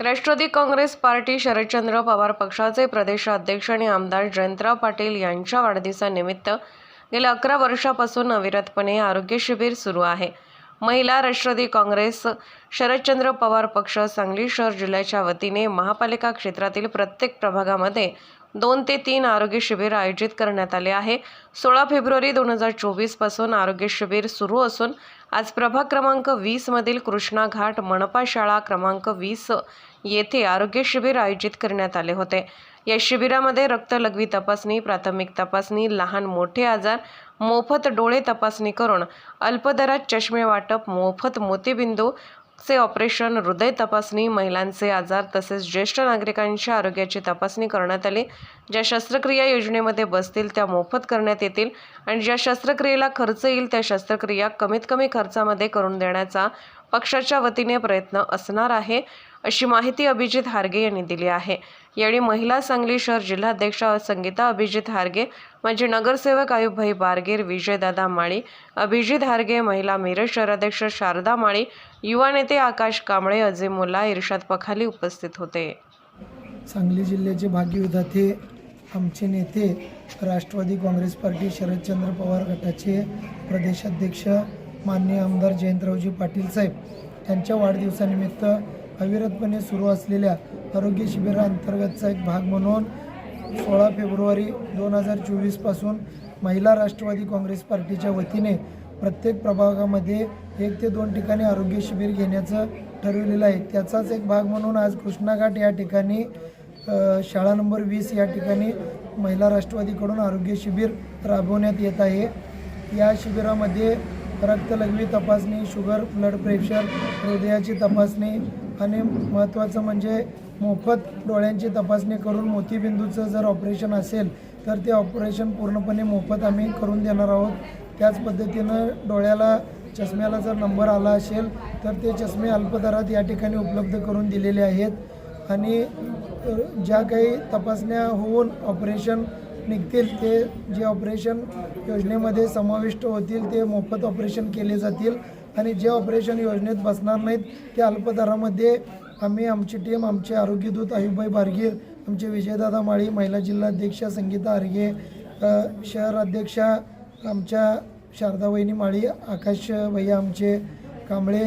Rashtrawadi Congress party Sharadchandra Pawar पक्षाचे प्रदेशाध्यक्ष आणि आमदार जयंतराव पाटील यांच्या वाढदिवसानिमित्त गेल्या अकरा वर्षापासून अविरतपणे आरोग्य शिबिर सुरू आहे. महिला राष्ट्रवादी काँग्रेस शरदचंद्र पवार पक्ष सांगली शहर जिल्ह्याच्या वतीने महापालिका क्षेत्रातील प्रत्येक प्रभागामध्ये दोन ते तीन आरोग्य शिबिर आयोजित करण्यात आले आहे. सोळा फेब्रुवारी दोन हजार चोवीसपासून आरोग्य शिबिर सुरू असून आज प्रभाग क्रमांक वीसमधील कृष्णा घाट मनपा शाळा क्रमांक वीस येथे आरोग्य शिबिर आयोजित करण्यात आले होते. या शिबिरामध्ये रक्त लघवी तपासणी प्राथमिक तपासणी लहान मोठे आजार मोफत डोळे तपासणी करून अल्पदरात चष्मे वाटप मोफत मोतीबिंदू चे ऑपरेशन हृदय तपासणी महिलांचे आजार तसेच ज्येष्ठ नागरिकांच्या आरोग्याची तपासणी करण्यात आली. ज्या शस्त्रक्रिया योजनेमध्ये बसतील त्या मोफत करण्यात येतील आणि ज्या शस्त्रक्रियेला खर्च येईल त्या शस्त्रक्रिया कमीत कमी खर्चामध्ये करून देण्याचा पक्षाच्या वतीने प्रयत्न असणार आहे अशी माहिती अभिजित हार्गे यांनी दिली आहे. यावेळी महिला सांगली शहर जिल्हाध्यक्ष संगीता अभिजित हार्गे माजी नगरसेवक आयुबभाई बारगीर विजयदादा माळी अभिजित हार्गे महिला मिरज शहराध्यक्ष शारदा माळी युवा नेते आकाश कांबळे अझीम मुला इर्शाद पखाली उपस्थित होते. सांगली जिल्ह्याचे भाग्यविधाते आमचे नेते राष्ट्रवादी काँग्रेस पार्टी शरदचंद्र पवार गटाचे प्रदेशाध्यक्ष माननीय आमदार जयंतरावजी पाटील साहेब यांच्या वाढदिवसानिमित्त अविरतपणे सुरू असलेल्या आरोग्य शिबिराअंतर्गतचा एक भाग म्हणून सोळा फेब्रुवारी दोन हजार चोवीसपासून महिला राष्ट्रवादी काँग्रेस पार्टीच्या वतीने प्रत्येक प्रभागामध्ये एक ते दोन ठिकाणी आरोग्य शिबिर घेण्याचं ठरवलेलं आहे. त्याचाच एक भाग म्हणून आज कृष्णाघाट या ठिकाणी शाळा नंबर वीस या ठिकाणी महिला राष्ट्रवादीकडून आरोग्य शिबिर राबवण्यात येत आहे. या शिबिरामध्ये रक्तलघवी तपासणी शुगर ब्लड प्रेशर हृदयाची तपासणी आणि महत्त्वाचं म्हणजे मोफत डोळ्यांची तपासणी करून मोतीबिंदूचं जर ऑपरेशन असेल तर ते ऑपरेशन पूर्णपणे मोफत आम्ही करून देणार आहोत. त्याच पद्धतीनं डोळ्याला चष्म्याला जर नंबर आला असेल तर ते चष्मे अल्पदरात या ठिकाणी उपलब्ध करून दिलेले आहेत. आणि ज्या काही तपासण्या होऊन ऑपरेशन निघतील ते जे ऑपरेशन योजनेमध्ये समाविष्ट होतील ते मोफत ऑपरेशन केले जातील. आणि जे ऑपरेशन योजनेत बसणार नाहीत ते अल्पदरामध्ये आम्ही आमची टीम आमचे आरोग्यदूत आयुबाई बारगीर आमचे विजयदादा माळी महिला जिल्हाध्यक्षा संगीता आर्गे शहर अध्यक्षा आमच्या शारदा वहिनी माळी आकाश भैया आमचे कांबळे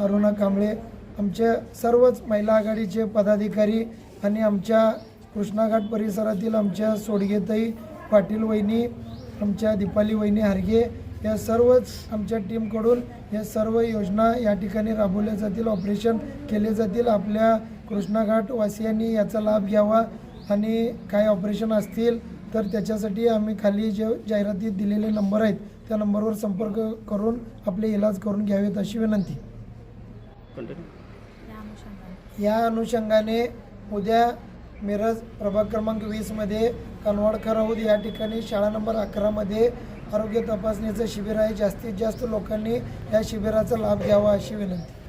अरुणा कांबळे आमच्या सर्वच महिला आघाडीचे पदाधिकारी आणि आमच्या कृष्णाघाट परिसरातील आमच्या सोडगेताई पाटील वहिनी आमच्या दीपाली वहिनी हारगे या सर्वच आमच्या टीमकडून या सर्व योजना या ठिकाणी राबवल्या जातील ऑपरेशन केले जातील. आपल्या कृष्णाघाट वासियांनी याचा लाभ घ्यावा आणि काय ऑपरेशन असतील तर त्याच्यासाठी आम्ही खाली जे जाहिरातीत दिलेले नंबर आहेत त्या नंबरवर संपर्क करून आपले इलाज करून घ्यावेत अशी विनंती. या अनुषंगाने उद्या मिरज प्रभाग क्रमांक वीसमध्ये कनवाडकर खराऊद या ठिकाणी शाळा नंबर अकरामध्ये आरोग्य तपासणीचं शिबिर आहे. जास्तीत जास्त लोकांनी या शिबिराचा लाभ घ्यावा अशी विनंती.